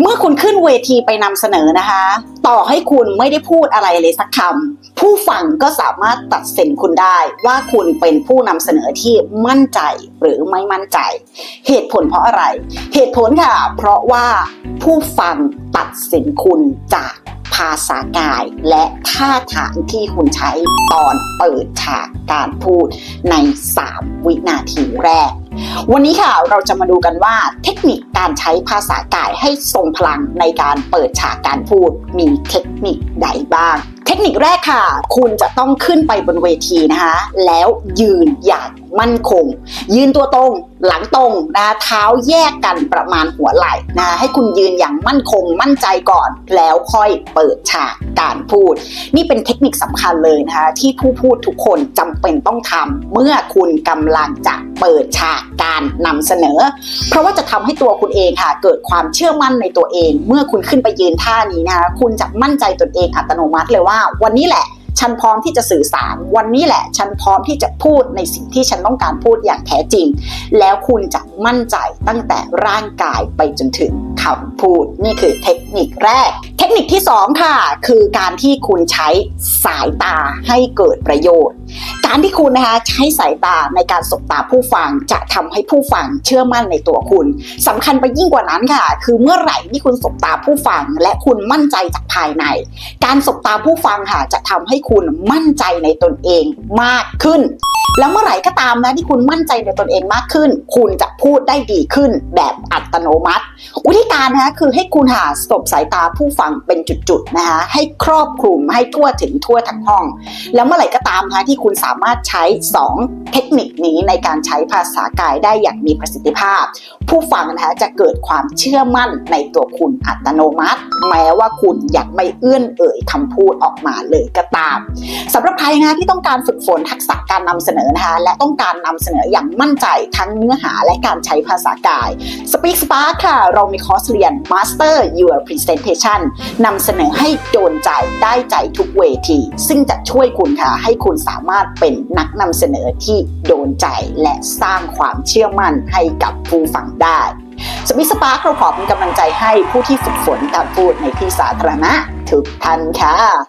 เมื่อคุณขึ้นเวทีไปนำเสนอนะคะ ต่อให้คุณไม่ได้พูดอะไรเลยสักคำผู้ฟังก็สามารถตัดสินคุณได้ว่าคุณเป็นผู้นำเสนอที่มั่นใจหรือไม่มั่นใจ เหตุผลเพราะอะไร เหตุผลค่ะ เพราะว่าผู้ฟังตัดสินคุณจาก ภาษากาย และท่าทางที่คุณใช้ตอนเปิดฉากการพูดใน 3 วินาทีแรก วันนี้ค่ะเราจะมาดูกันว่าเทคนิคการใช้ภาษากายให้ทรงพลังในการเปิดฉากการพูดมีเทคนิคใดบ้างเทคนิคแรกค่ะ คุณจะต้องขึ้นไปบนเวทีนะคะ แล้วยืนอย่าง มั่นคง ยืนตัวตรงหลังตรงนะคะเท้าแยกกันประมาณหัวไหล่นะคะให้คุณยืนอย่างมั่นคง มั่นใจก่อนแล้วค่อยเปิดฉากการพูด นี่เป็นเทคนิคสำคัญเลยนะคะที่ผู้พูดทุกคนจำเป็นต้องทำเมื่อคุณกำลังจะเปิดฉากการนำเสนอ เพราะว่าจะทำให้ตัวคุณเองค่ะ เกิดความเชื่อมั่นในตัวเอง เมื่อคุณขึ้นไปยืนท่านี้นะคะคุณจะมั่นใจตนเองอัตโนมัติเลยว่า วันนี้แหละ ฉันพร้อมที่จะสื่อสาร วันนี้แหละ ฉันพร้อมที่จะพูดในสิ่งที่ฉันต้องการพูดอย่างแท้จริง แล้วคุณจะมั่นใจตั้งแต่ร่างกายไปจนถึงคำพูด นี่คือเทคนิคแรก นิคที่สองค่ะ คือการที่คุณใช้สายตาให้เกิดประโยชน์ การที่คุณนะคะใช้สายตาในการสบตาผู้ฟังจะทำให้ผู้ฟังเชื่อมั่นในตัวคุณสำคัญไปยิ่งกว่านั้นค่ะ คือเมื่อไหร่ที่คุณสบตาผู้ฟัง และคุณมั่นใจจากภายใน การสบตาผู้ฟังค่ะจะทำให้คุณมั่นใจในตนเองมากขึ้น แล้วเมื่อไหร่ก็ตามนะที่คุณมั่นใจในตนเองมากขึ้น คุณจะพูดได้ดีขึ้นแบบอัตโนมัติ วิธีการนะคะคือให้คุณหาสบสายตาผู้ฟังเป็นจุดๆนะคะให้ครอบคลุมให้ทั่วถึงทั่วทั้งห้อง แล้วเมื่อไหร่ก็ตามนะที่คุณสามารถใช้ 2 เทคนิคนี้ในการใช้ภาษากายได้อย่างมีประสิทธิภาพ ผู้ฟังนะคะจะเกิดความเชื่อมั่นในตัวคุณอัตโนมัติ แม้ว่าคุณยังไม่เอื้อนเอ่ยคำพูดออกมาเลยก็ตามสำหรับใครนะคะที่ต้องการฝึกฝนทักษะการนำเสนอนะคะและต้องการนำเสนออย่างมั่นใจทั้งเนื้อหาและการใช้ภาษากาย Speak Spark ค่ะ เรามีคอร์สเรียน Master Your Presentation นำเสนอให้โดนใจได้ใจทุกเวที ซึ่งจะช่วยคุณค่ะ ให้คุณสามารถเป็นนักนำเสนอที่โดนใจและสร้างความเชื่อมั่นให้กับผู้ฟังได้สมิสปาร์คเราขอเป็นกำลังใจให้ผู้ที่ฝึกฝนการพูดในที่สาธารณะทุกท่านค่ะ